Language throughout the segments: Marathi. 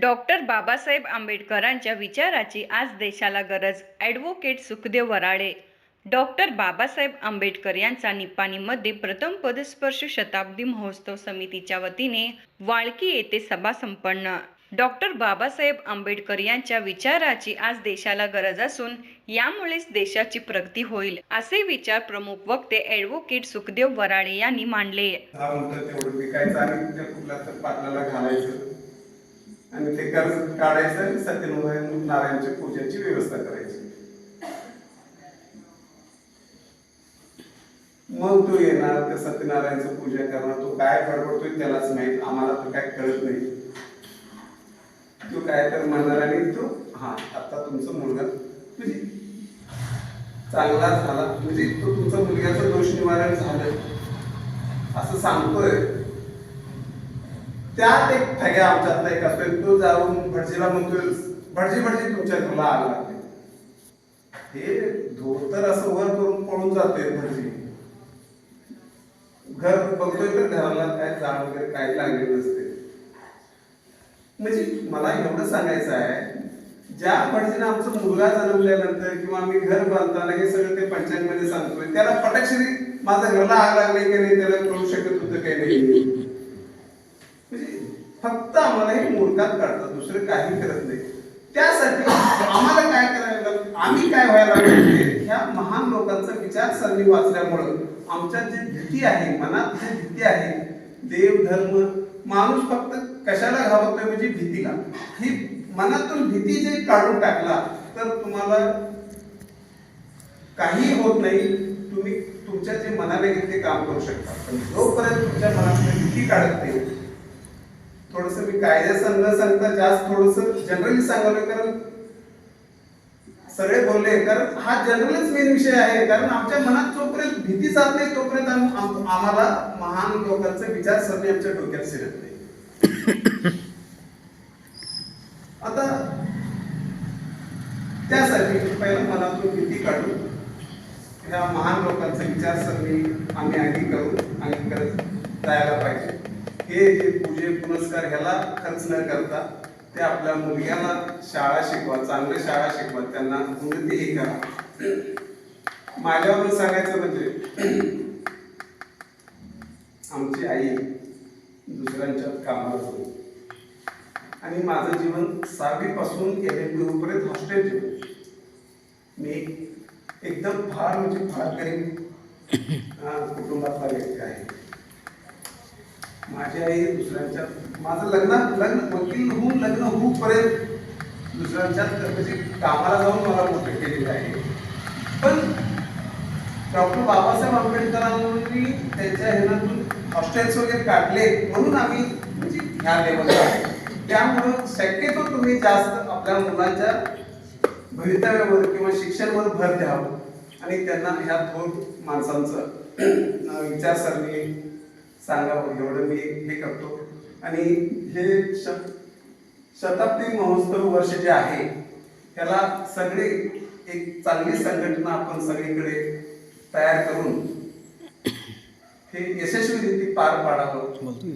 डॉक्टर बाबासाहेब आंबेडकरांच्या विचाराची आज देशाला गरज ॲडव्होकेट सुखदेव वराळे डॉक्टर बाबासाहेब आंबेडकर यांचा निपाणीमध्ये प्रथम पदस्पर्श शताब्दी महोत्सव समितीच्या वतीने वाळकी येथे सभा संपन्न. डॉक्टर बाबासाहेब आंबेडकर यांच्या विचाराची आज देशाला गरज असून यामुळेच देशाची प्रगती होईल असे विचार प्रमुख वक्ते ॲडव्होकेट सुखदेव वराळे यांनी मांडले. आणि ते कर्ज काढायचं आणि सत्यनारायण नारायणच्या पूजेची व्यवस्था करायची. मग तो येणार त्या सत्यनारायणचं पूजा करणार. तो काय बडबडतोय त्यालाच माहीत आम्हाला तर काय कळत नाही. तो काय तर म्हणणार आणि तो हा आता तुमचा मुलगा म्हणजे चांगला झाला. म्हणजे तो तुमचा मुलग्याचं दोष निवारण झालं. असं सांगतोय. त्यात एक ठग्या आमच्यातला एक असतोय तो जाऊन भटजीला म्हणतोय भटजी भटजी तुमच्या घरला आग लागते. हे धोतर असं वर करून पळून जाते भटजी. घर बघतोय तर घराला काय जाण वगैरे काय लागले नसते म्हणजे मला एवढं सांगायचं आहे ज्या भटजीनं आमचा मुलगा जन्मल्यानंतर किंवा आम्ही घर बांधताना हे सगळं ते पंचायत मध्ये सांगतोय त्याला पटक्षरी माझ्या घरला आग लागली की नाही त्याला कळू शकत होतं काही नाही? फक्त आम्हाला हे काढतात दुसरं काही करत नाही. त्यासाठी आम्हाला काय करायला लागलं? आम्ही काय व्हायला लागलो? ह्या महान लोकांचा विचारसरणी वाचल्यामुळं आमच्यात जी भीती आहे मनात जी भीती आहे देव धर्म माणूस फक्त कशाला घाबरतोय म्हणजे भीतीला? ही मनातून भीती जे काढून टाकला तर तुम्हाला काही होत नाही. तुम्ही तुमच्या जे मनाला घेतले ते काम करू शकता. पण जोपर्यंत तुमच्या मनात भीती काढत नाही थोडस मी कायद्याचं न सांगता जास्त थोडस जनरली सांगवलं कारण सगळे बोलले. कारण हा जनरलच मेन विषय आहे. कारण आमच्या मनात जोपर्यंत भीती जात नाही तोपर्यंत आम्हाला महान लोकांचे विचारसरणी आमच्या डोक्यात शिरत नाही. आता त्यासाठी पहिला मनातून भीती काढू. ह्या महान लोकांचे विचारसरणी आम्ही आधी करू आणि करत जायला पाहिजे. हे जे पूजे पुरस्कार ह्याला खर्च न करता ते आपल्या मुलग्याला शाळा शिकवा चांगल्या शाळा शिकवा त्यांना उन्नतीही करा. माझ्यावर सांगायचं म्हणजे आमची आई दुसऱ्यांच्या कामावर होती. आणि माझं जीवन सहावीपासून एल एम बी उपर्यंत हॉस्टेल जीवन. मी एकदम फार म्हणजे फार गरीब कुटुंबातला व्यक्ती आहे. माझी आई दुसऱ्यांच्या माझं लग्न लग्न वकील होऊन लग्न होऊपर्यंत दुसऱ्यांच्या म्हणजे कामाला जाऊन मला मोठे केलेले आहे. पण डॉक्टर बाबासाहेब आंबेडकरांनी त्यांच्या ह्याच्यातून हॉस्टेल्स वगैरे काढले म्हणून आम्ही म्हणजे ह्या लेवलला आहे त्यामुळं शक्यतो तुम्ही जास्त आपल्या मुलांच्या भवितव्यावर किंवा शिक्षणावर भर द्यावं. आणि त्यांना ह्या थोर माणसांचं विचारसरणी सांगावं एवढं मी हे करतो. आणि हे श शताब्दी महोत्सव वर्ष जे आहे त्याला सगळे एक चांगली संघटना आपण सगळीकडे तयार करून हे यशस्वीरित्या पार पाडावं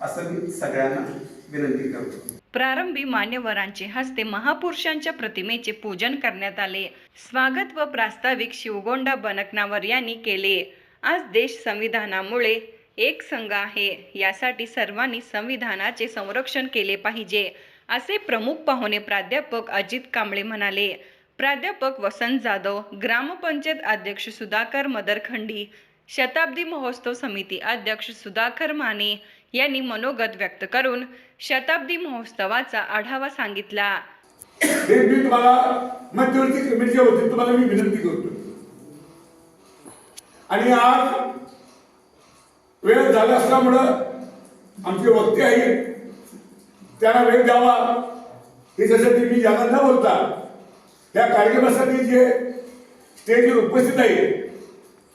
असं मी सगळ्यांना विनंती करतो. प्रारंभी मान्यवरांचे हस्ते महापुरुषांच्या प्रतिमेचे पूजन करण्यात आले. स्वागत व प्रास्ताविक शिवगोंडा बनकनावर यांनी केले. आज देश संविधानामुळे एक संघ आहे. यासाठी सर्वांनी संविधानाचे संरक्षण केले पाहिजे असे प्रमुख पाहुणे प्राध्यापक अजित कांबळे म्हणाले. प्राध्यापक वसंत जाधव ग्रामपंचायत अध्यक्ष सुधाकर मदरखंडी शताब्दी महोत्सव समिती अध्यक्ष सुधाकर माने यांनी मनोगत व्यक्त करून शताब्दी महोत्सवाचा आढावा सांगितला. मी तुम्हाला मध्यवर्ती तुम्हाला मी विनंती करतो. आणि आज वेळ झाला असल्यामुळं आमचे वक्ते आहेत त्यांना वेळ द्यावा. याच्यासाठी मी ज्यांना न बोलता या कार्यक्रमासाठी जे स्टेजवर उपस्थित आहे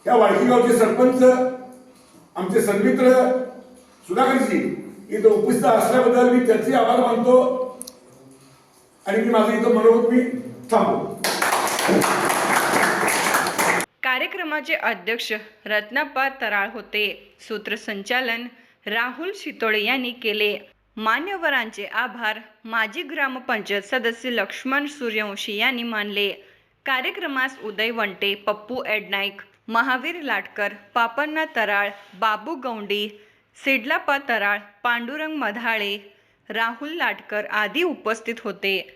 त्या वाळकीगावचे सरपंच आमचे सन्मित्र सुधाकरजी इथं उपस्थित असल्याबद्दल मी त्याचे आभार मानतो. आणि मी माझं इथं मनोगत मी थांबतो कार्यक्रमाचे अध्यक्ष रत्नाप्पा तराळ होते. सूत्रसंचालन राहुल शितोळे यांनी केले. मान्यवरांचे आभार माजी ग्रामपंचायत सदस्य लक्ष्मण सूर्यवंशी यांनी मानले. कार्यक्रमास उदय वंटे पप्पू एडनाईक महावीर लाटकर पापन्ना तराळ बाबू गौंडी सिडलापा तराळ पांडुरंग मधाळे राहुल लाटकर आदी उपस्थित होते.